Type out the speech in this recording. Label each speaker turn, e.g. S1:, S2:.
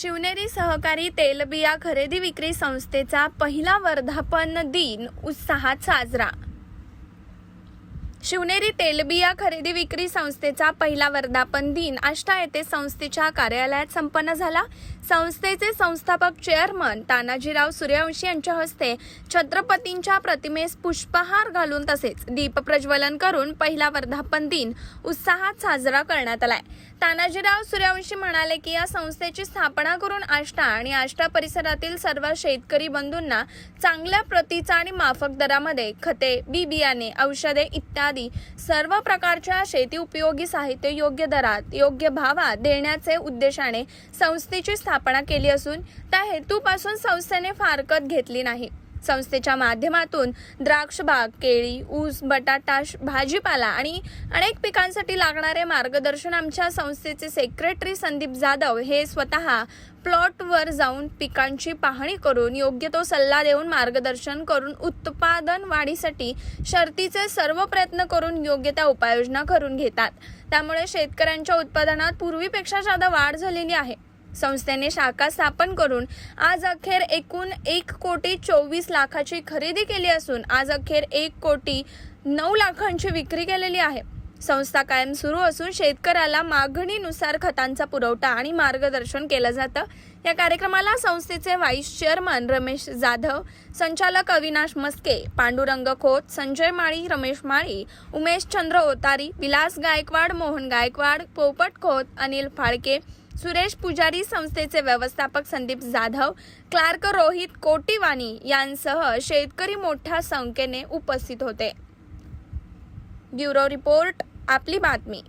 S1: शिवनेरी सहकारी तेलबिया खरेदी विक्री संस्थेचा पहिला वर्धापन दिन उत्साहात साजरा. शिवनेरी तेलबिया खरेदी विक्री संस्थेचा पहिला वर्धापन दिन आष्टा येथे संस्थेच्या कार्यालयात संपन्न झाला. संस्थेचे संस्थापक चेअरमन तानाजीराव सूर्यवंशी यांच्या हस्ते छत्रपतींच्या प्रतिमेस पुष्पहार घालून तसेच दीप प्रज्वलन करून पहिला वर्धापन दिन उत्साहात साजरा करण्यात आलाय. तानाजीराव सूर्यवंशी म्हणाले की या संस्थेची स्थापना करून आष्टा आणि आष्टा परिसरातील सर्व शेतकरी बंधूंना चांगल्या प्रतीचा आणि माफक दरामध्ये खते बी बियाणे औषधे इत्यादी सर्व प्रकारच्या शेती उपयोगी साहित्य योग्य दरात योग्य भावात देण्याचे उद्देशाने संस्थेची स्थापना केली असून त्या हेतूपासून संस्थेने फारकत घेतली नाही. संस्थेच्या माध्यमातून द्राक्ष बाग केळी ऊस बटाटा श- भाजीपाला आणि अनेक पिकांसाठी लागणारे मार्गदर्शन आमच्या संस्थेचे सेक्रेटरी संदीप जाधव हे स्वतः प्लॉटवर जाऊन पिकांची पाहणी करून योग्य तो सल्ला देऊन मार्गदर्शन करून उत्पादन वाढीसाठी शर्तीचे सर्व प्रयत्न करून योग्य त्या उपाययोजना करून घेतात. त्यामुळे शेतकऱ्यांच्या उत्पादनात पूर्वीपेक्षा जादा वाढ झालेली आहे. संस्थेने शाखा स्थापन करून आज अखेर एकूण एक कोटी चोवीस लाखाची खरेदी केली असून आज अखेर एक कोटी नऊ लाखांची विक्री केलेली आहे. संस्था कायम सुरू असून शेतकऱ्याला मागणीनुसार खतांचा पुरवठा आणि मार्गदर्शन केलं जातं. या कार्यक्रमाला संस्थेचे व्हाईस चेअरमन रमेश जाधव संचालक अविनाश मस्के पांडुरंग खोत संजय माळी रमेश माळी उमेश चंद्र ओतारी विलास गायकवाड मोहन गायकवाड पोपट खोत अनिल फाळके सुरेश पुजारी संस्थेचे व्यवस्थापक संदीप जाधव क्लार्क रोहित कोटीवानी यांसह शेतकरी मोठ्या संख्येने उपस्थित होते. ब्युरो रिपोर्ट आपली बातमी.